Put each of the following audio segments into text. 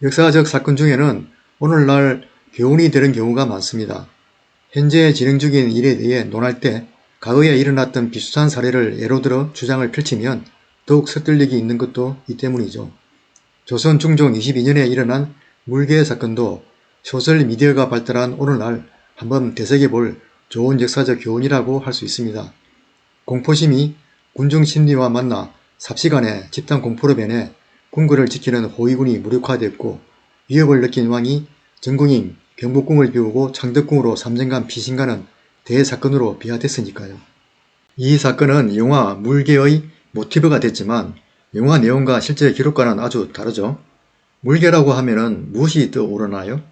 역사적 사건 중에는 오늘날 교훈이 되는 경우가 많습니다. 현재 진행 중인 일에 대해 논할 때 과거에 일어났던 비슷한 사례를 예로 들어 주장을 펼치면 더욱 서툴리기 있는 것도 이 때문이죠. 조선 중종 22년에 일어난 물개 사건도 소설 미디어가 발달한 오늘날 한번 되새겨볼 좋은 역사적 교훈이라고 할 수 있습니다. 공포심이 군중 심리와 만나 삽시간에 집단 공포로 변해 궁궐을 지키는 호위군이 무력화됐고 위협을 느낀 왕이 전궁인 경복궁을 비우고 창덕궁으로 3년간 피신가는 대사건으로 비화됐으니까요. 이 사건은 영화 물개의 모티브가 됐지만 영화 내용과 실제 기록과는 아주 다르죠. 물개라고 하면은 무엇이 떠오르나요?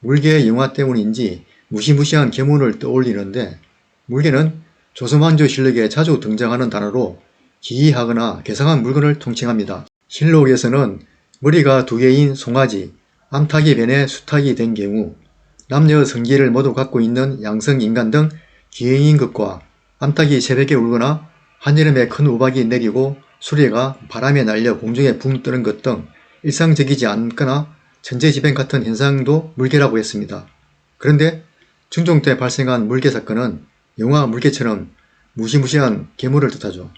물개의 영화 때문인지 무시무시한 계문을 떠올리는데 물개는 조선왕조 실록에 자주 등장하는 단어로 기이하거나 괴상한 물건을 통칭합니다. 실록에서는 머리가 두 개인 송아지, 암탉이 변해 수탉이 된 경우 남녀 성기를 모두 갖고 있는 양성 인간 등 기행인 것과 암탉이 새벽에 울거나 한여름에 큰 우박이 내리고 수레가 바람에 날려 공중에 붕 뜨는 것 등 일상적이지 않거나 천재지변 같은 현상도 물개라고 했습니다. 그런데 중종 때 발생한 물개 사건은 영화 물개처럼 무시무시한 괴물을 뜻하죠.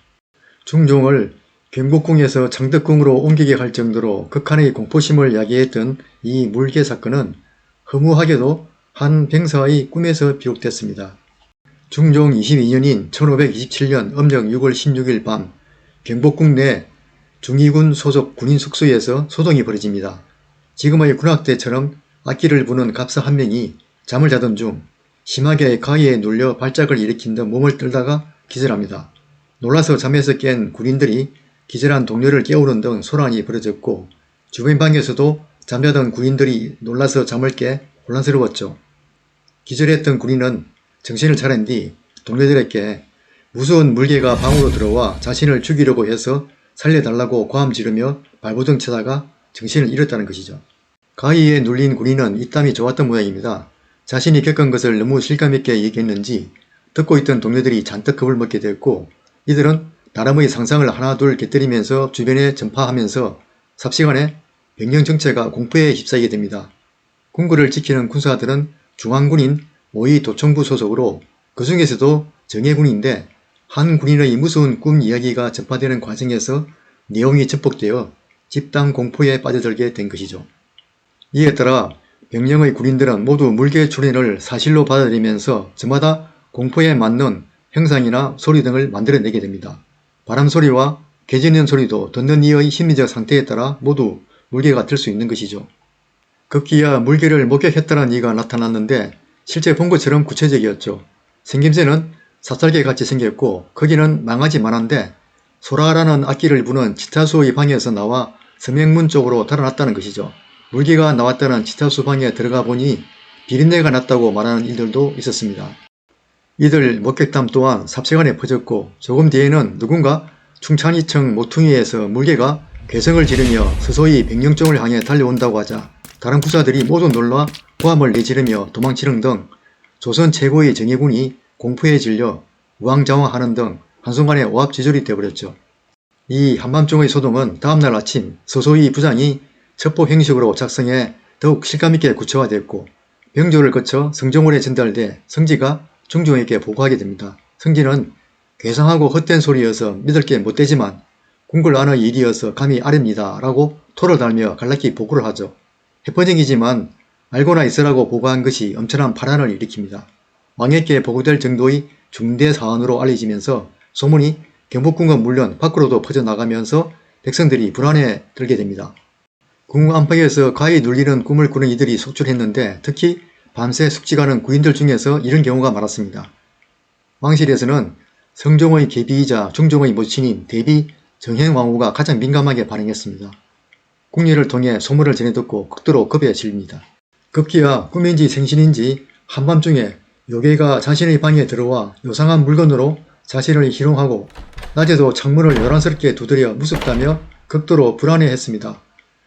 중종을 경복궁에서 창덕궁으로 옮기게 할 정도로 극한의 공포심을 야기했던 이 물개 사건은 허무하게도 한 병사의 꿈에서 비롯됐습니다. 중종 22년인 1527년 음력 6월 16일 밤 경복궁 내 중위군 소속 군인 숙소에서 소동이 벌어집니다. 지금의 군악대처럼 악기를 부는 갑사 한 명이 잠을 자던 중 심하게 가위에 눌려 발작을 일으킨 듯 몸을 떨다가 기절합니다. 놀라서 잠에서 깬 군인들이 기절한 동료를 깨우는 등 소란이 벌어졌고 주변 방에서도 잠자던 군인들이 놀라서 잠을 깨 혼란스러웠죠. 기절했던 군인은 정신을 차린 뒤 동료들에게 무서운 물개가 방으로 들어와 자신을 죽이려고 해서 살려달라고 고함 지르며 발버둥 치다가 정신을 잃었다는 것이죠. 가위에 눌린 군인은 입담이 좋았던 모양입니다. 자신이 겪은 것을 너무 실감있게 얘기했는지 듣고 있던 동료들이 잔뜩 겁을 먹게 됐고 이들은 나름의 상상을 하나둘 곁들이면서 주변에 전파하면서 삽시간에 병영 정체가 공포에 휩싸이게 됩니다. 궁궐을 지키는 군사들은 중앙군인 모의 도청부 소속으로 그 중에서도 정예군인데 한 군인의 무서운 꿈 이야기가 전파되는 과정에서 내용이 접목되어 집단 공포에 빠져들게 된 것이죠. 이에 따라 병영의 군인들은 모두 물개 출연을 사실로 받아들이면서 저마다 공포에 맞는 형상이나 소리 등을 만들어내게 됩니다. 바람소리와 개짖는 소리도 듣는 이의 심리적 상태에 따라 모두 물개가 될수 있는 것이죠. 급기야 물개를 목격했다는 이가 나타났는데 실제 본 것처럼 구체적이었죠. 생김새는 사찰개 같이 생겼고 크기는 망하지만한데 소라라는 악기를 부는 치타수의 방에서 나와 서명문 쪽으로 달아났다는 것이죠. 물개가 나왔다는 치타수 방에 들어가 보니 비린내가 났다고 말하는 일들도 있었습니다. 이들 목격담 또한 삽시간에 퍼졌고 조금 뒤에는 누군가 충찬이청 모퉁이에서 물개가 괴성을 지르며 서서히 백령정을 향해 달려온다고 하자 다른 구사들이 모두 놀라 고함을 내지르며 도망치는 등 조선 최고의 정예군이 공포에 질려 우왕좌왕하는 등 한순간에 오합지졸이 되어버렸죠. 이 한밤중의 소동은 다음날 아침 서소희 부장이 첩보 형식으로 작성해 더욱 실감있게 구체화됐고 병조를 거쳐 성종원에 전달돼 성지가 중종에게 보고하게 됩니다. 성지는 괴상하고 헛된 소리여서 믿을 게 못되지만 궁궐 안의 일이어서 감히 아렵니다 라고 토를 달며 갈라끼 보고를 하죠. 해퍼닝이지만 알고나 있으라고 보고한 것이 엄청난 파란을 일으킵니다. 왕에게 보고될 정도의 중대 사안으로 알려지면서 소문이 경복궁과 물론 밖으로도 퍼져나가면서 백성들이 불안에 들게 됩니다. 궁 안팎에서 가히 눌리는 꿈을 꾸는 이들이 속출했는데 특히 밤새 숙직하는 구인들 중에서 이런 경우가 많았습니다. 왕실에서는 성종의 계비이자 중종의 모친인 대비 정행왕후가 가장 민감하게 반응했습니다. 궁리를 통해 소문을 전해듣고 극도로 겁에 질립니다. 급기야 꿈인지 생신인지 한밤중에 요괴가 자신의 방에 들어와 요상한 물건으로 자신을 희롱하고 낮에도 창문을 요란스럽게 두드려 무섭다며 극도로 불안해했습니다.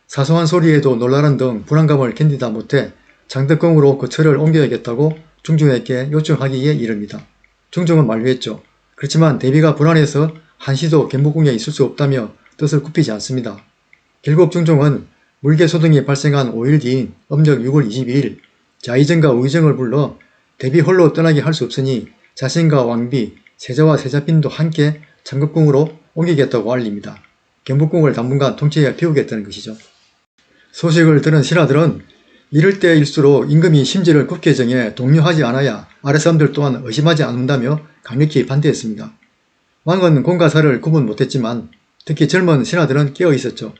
사소한 소리에도 놀라는 등 불안감을 견디다 못해 장덕궁으로 거처를 옮겨야겠다고 중종에게 요청하기에 이릅니다. 중종은 만류했죠. 그렇지만 대비가 불안해서 한시도 경복궁에 있을 수 없다며 뜻을 굽히지 않습니다. 결국 중종은 물개 소동이 발생한 5일 뒤인 음력 6월 22일 자의정과 의정을 불러 대비 홀로 떠나게 할 수 없으니 자신과 왕비, 세자와 세자빈도 함께 장국궁으로 옮기겠다고 알립니다. 경복궁을 당분간 통치해 비우겠다는 것이죠. 소식을 들은 신하들은 이럴 때일수록 임금이 심지를 굳게 정해 독려하지 않아야 아래 사람들 또한 의심하지 않는다며 강력히 반대했습니다. 왕은 공과 사를 구분 못했지만 특히 젊은 신하들은 깨어 있었죠.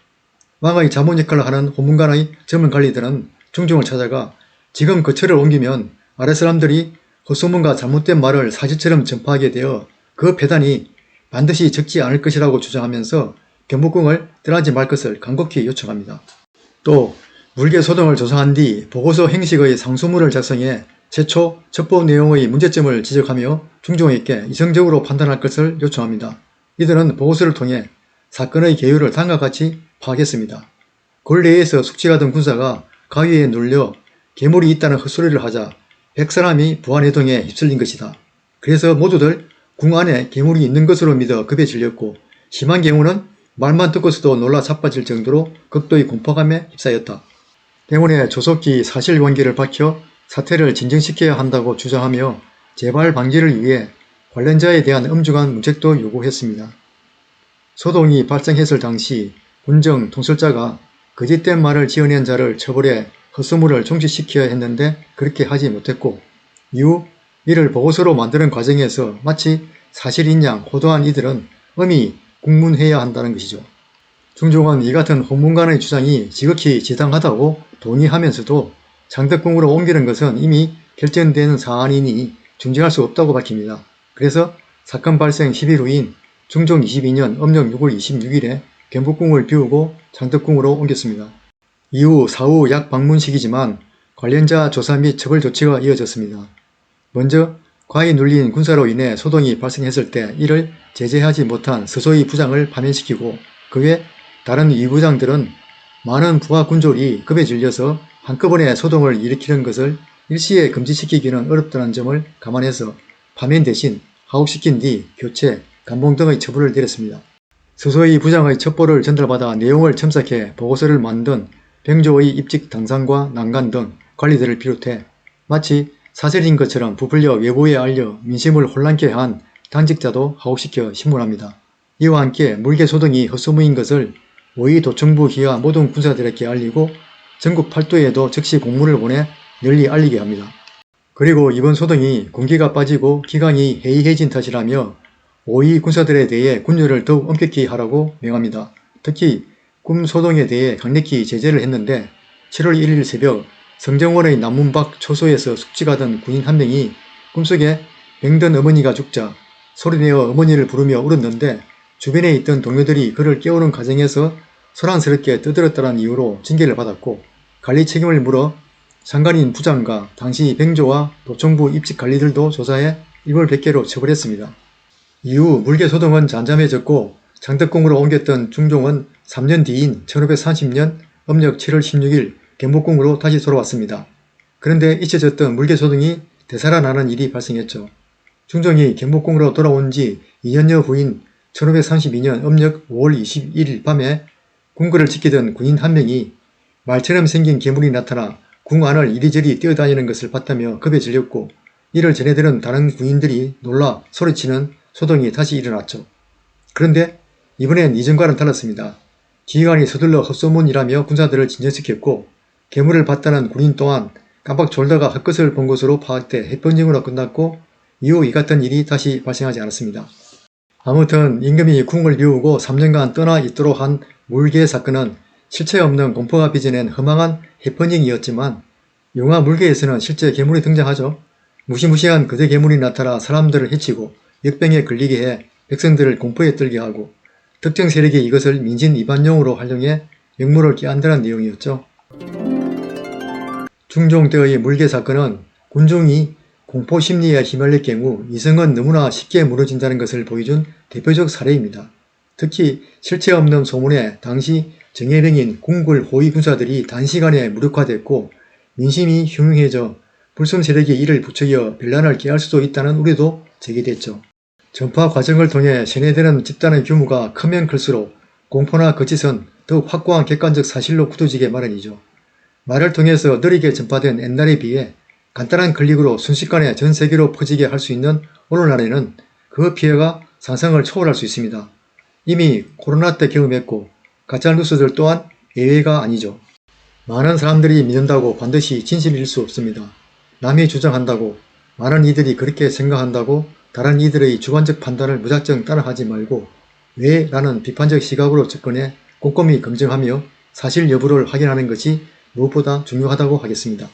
왕의 자문 역할을 하는 호문관의 젊은 관리들은 중종을 찾아가 지금 거처를 옮기면 아래 사람들이 헛소문과 잘못된 말을 사실처럼 전파하게 되어 그 배단이 반드시 적지 않을 것이라고 주장하면서 경복궁을 떠나지 말 것을 간곡히 요청합니다. 또 물개소동을 조사한 뒤 보고서 행식의 상소문을 작성해 최초 첩보 내용의 문제점을 지적하며 중종에게 이성적으로 판단할 것을 요청합니다. 이들은 보고서를 통해 사건의 개요를 다음과 같이 파악했습니다. 골내에서 숙직하던 군사가 가위에 눌려 괴물이 있다는 헛소리를 하자 백사람이 부안해동에 휩쓸린 것이다. 그래서 모두들 궁 안에 괴물이 있는 것으로 믿어 급에 질렸고 심한 경우는 말만 듣고서도 놀라 자빠질 정도로 극도의 공포감에 휩싸였다. 때문에 조속히 사실관계를 밝혀 사태를 진정시켜야 한다고 주장하며 재발 방지를 위해 관련자에 대한 엄중한 문책도 요구했습니다. 소동이 발생했을 당시 군정 통솔자가 거짓된 말을 지어낸 자를 처벌해 헛소문을 종식시켜야 했는데 그렇게 하지 못했고 이후 이를 보고서로 만드는 과정에서 마치 사실인 양 호도한 이들은 엄히 국문해야 한다는 것이죠. 중종은 이 같은 홍문관의 주장이 지극히 지당하다고 동의하면서도 장덕궁으로 옮기는 것은 이미 결정된 사안이니 중지할 수 없다고 밝힙니다. 그래서 사건 발생 10일 후인 중종 22년 음력 6월 26일에 경복궁을 비우고 장덕궁으로 옮겼습니다. 이후 사후 약 방문식이지만 관련자 조사 및 처벌 조치가 이어졌습니다. 먼저 과히 눌린 군사로 인해 소동이 발생했을 때 이를 제재하지 못한 서소위 부장을 파면시키고 그외 다른 이부장들은 많은 부하 군졸이 급에 질려서 한꺼번에 소동을 일으키는 것을 일시에 금지시키기는 어렵다는 점을 감안해서 파면 대신 하옥시킨 뒤 교체, 감봉 등의 처분을 내렸습니다. 서소위 부장의 첩보를 전달받아 내용을 첨삭해 보고서를 만든 병조의 입직 당상과 난간 등 관리들을 비롯해 마치 사설인 것처럼 부풀려 외부에 알려 민심을 혼란케 한 당직자도 하옥시켜 신문합니다. 이와 함께 물개 소동이 헛소문인 것을 오이 도청부 기하 모든 군사들에게 알리고 전국 팔도에도 즉시 공문을 보내 널리 알리게 합니다. 그리고 이번 소동이 군기가 빠지고 기강이 해이해진 탓이라며 오이 군사들에 대해 군율을 더욱 엄격히 하라고 명합니다. 특히 꿈 소동에 대해 강력히 제재를 했는데 7월 1일 새벽 성정원의 남문 밖 초소에서 숙직하던 군인 한 명이 꿈속에 병든 어머니가 죽자 소리내어 어머니를 부르며 울었는데 주변에 있던 동료들이 그를 깨우는 과정에서 소란스럽게 떠들었다는 이유로 징계를 받았고 관리 책임을 물어 상관인 부장과 당시 병조와 도청부 입직 관리들도 조사해 일벌 100개로 처벌했습니다. 이후 물개 소동은 잠잠해졌고 장덕궁으로 옮겼던 중종은 3년 뒤인 1530년 음력 7월 16일 경복궁으로 다시 돌아왔습니다. 그런데 잊혀졌던 물개 소동이 되살아나는 일이 발생했죠. 중종이 경복궁으로 돌아온 지 2년여 후인 1532년 음력 5월 21일 밤에 궁궐을 지키던 군인 한 명이 말처럼 생긴 괴물이 나타나 궁 안을 이리저리 뛰어다니는 것을 봤다며 급에 질렸고 이를 전해들은 다른 군인들이 놀라 소리치는 소동이 다시 일어났죠. 그런데 이번엔 이전과는 달랐습니다. 지휘관이 서둘러 헛소문이라며 군사들을 진정시켰고 괴물을 봤다는 군인 또한 깜빡 졸다가 헛것을 본 것으로 파악돼 해변증으로 끝났고 이후 이 같은 일이 다시 발생하지 않았습니다. 아무튼 임금이 궁을 비우고 3년간 떠나 있도록 한 물개 사건은 실체 없는 공포가 빚어낸 허망한 해퍼닝이었지만 영화 물개에서는 실제 괴물이 등장하죠. 무시무시한 거대 괴물이 나타나 사람들을 해치고 역병에 걸리게 해 백성들을 공포에 떨게 하고 특정 세력이 이것을 민진 이반용으로 활용해 역물을 깨안다는 내용이었죠. 중종 때의 물개 사건은 군중이 공포 심리에 휘말릴 경우 이성은 너무나 쉽게 무너진다는 것을 보여준 대표적 사례입니다. 특히 실체 없는 소문에 당시 정예병인 궁굴 호위 군사들이 단시간에 무력화됐고 민심이 흉흉해져 불순 세력이 이를 부추겨 변란을 깨할 수도 있다는 우려도 제기됐죠. 전파 과정을 통해 세뇌되는 집단의 규모가 크면 클수록 공포나 거짓은 더욱 확고한 객관적 사실로 굳어지게 마련이죠. 말을 통해서 느리게 전파된 옛날에 비해 간단한 클릭으로 순식간에 전 세계로 퍼지게 할 수 있는 오늘날에는 그 피해가 상상을 초월할 수 있습니다. 이미 코로나 때 경험했고 가짜 뉴스들 또한 예외가 아니죠. 많은 사람들이 믿는다고 반드시 진실일 수 없습니다. 남이 주장한다고 많은 이들이 그렇게 생각한다고 다른 이들의 주관적 판단을 무작정 따라하지 말고 왜? 라는 비판적 시각으로 접근해 꼼꼼히 검증하며 사실 여부를 확인하는 것이 무엇보다 중요하다고 하겠습니다.